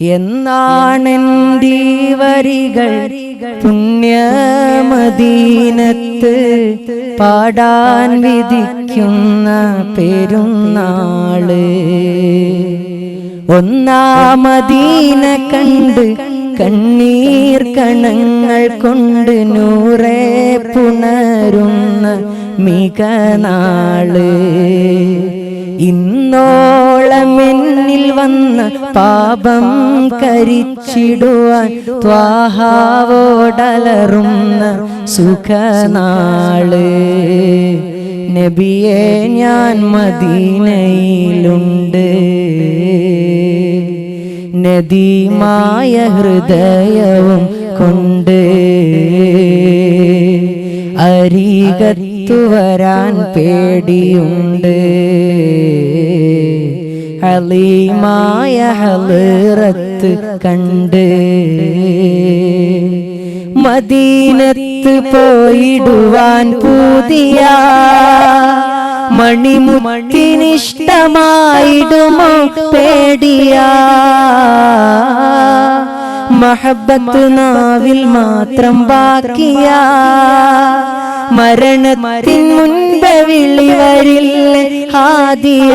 എന്നാണെന്റെ വരികൾ? പുണ്യമദീനത്ത് പാടാൻ വിധിക്കുന്ന പെരുന്നാൾ. ഒന്നാമദീന കണ്ട് കണ്ണീർ കണങ്ങൾ കൊണ്ട് നൂറെ പുണരുന്ന മിക നാൾ ഇന്നോളം എന്നിൽ വന്ന പാപം കരിച്ചിടുവാൻ ത്വാഹാവോടലറുന്ന സുഖനാൾ. നബിയെ ഞാൻ മദീനയിലുണ്ട്. നദീമായ ഹൃദയവും കൊണ്ട് അരികത്തു വരാൻ പേടിയുണ്ട്. ഹലീമായ ഹലറത്ത് കണ്ട് മദീനത്ത് പോയിടുവാൻ പുതിയ മണിമുട്ടിനിഷ്ടമായിടുമോ പേടിയ മഹബത്ത് നാവിൽ മാത്രം ബാക്കിയ മരണത്തിൻ മുൻപ് വിളി വരില്ല ഹാദിയ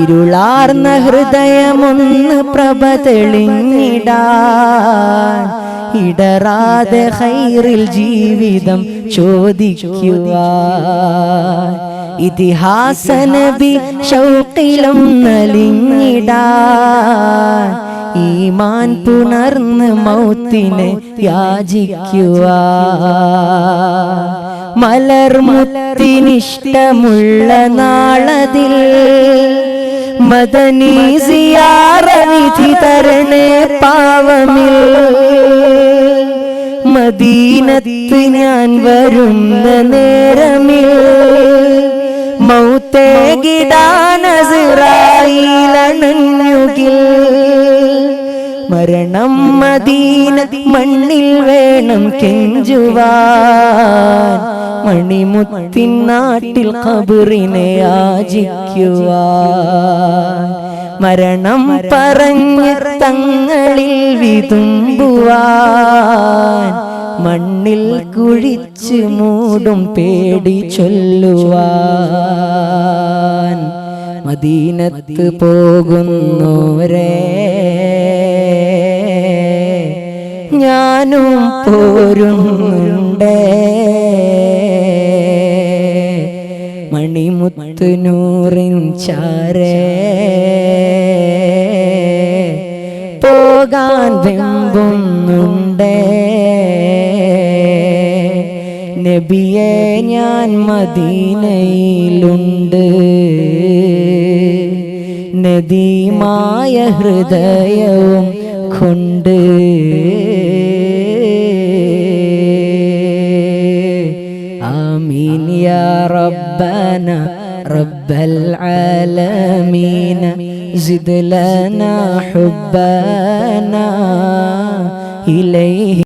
ഇരുളാർന്ന ഹൃദയമൊന്ന് പ്രഭ തെളിഞ്ഞിടാൻ. ഇടറാതെ ഹൈറിൽ ജീവിതം ചോദിക്കുക ഇതിഹാസ നബി ഷൗക്കിലും നലിഞ്ഞിടാൻ. ഈമാൻ പുണർന്ന് മൗത്തിനെ യാചിക്കുക മലർമുത്തിനിഷ്ടമുള്ള നാളതിൽ മദനീ സിയാറ വിധി തരണേ പാവമിൽ. മദീനത്ത് ഞാൻ വരുന്ന നേരമിൽ മൗത്തേ ഗിടാനസിറായിലണഞ്ഞുകിൽ മരണം മദീന മണ്ണിൽ വേണം കെഞ്ചുവാൻ. മണിമുത്തിൻ നാട്ടിൽ കബറിനെ യാചിക്കുവാൻ മരണം പറഞ്ഞ് തങ്ങളിൽ വിതുമ്പുവാൻ. മണ്ണിൽ കുഴിച്ച് മൂടും പേടി ചൊല്ലുവാൻ. മദീനത്ത് പോകുന്നോരേ ഞാനും പോരുന്നുണ്ടേ. മണിമുത്ത് നൂറിൻ ചാരേ. പോകാൻ വെമ്പുന്നുണ്ട്. നബിയെ ഞാൻ മദീനയിലുണ്ട്. നദീമായ ഹൃദയവും آمين يا ربنا رب العالمين زد لنا حبنا إليه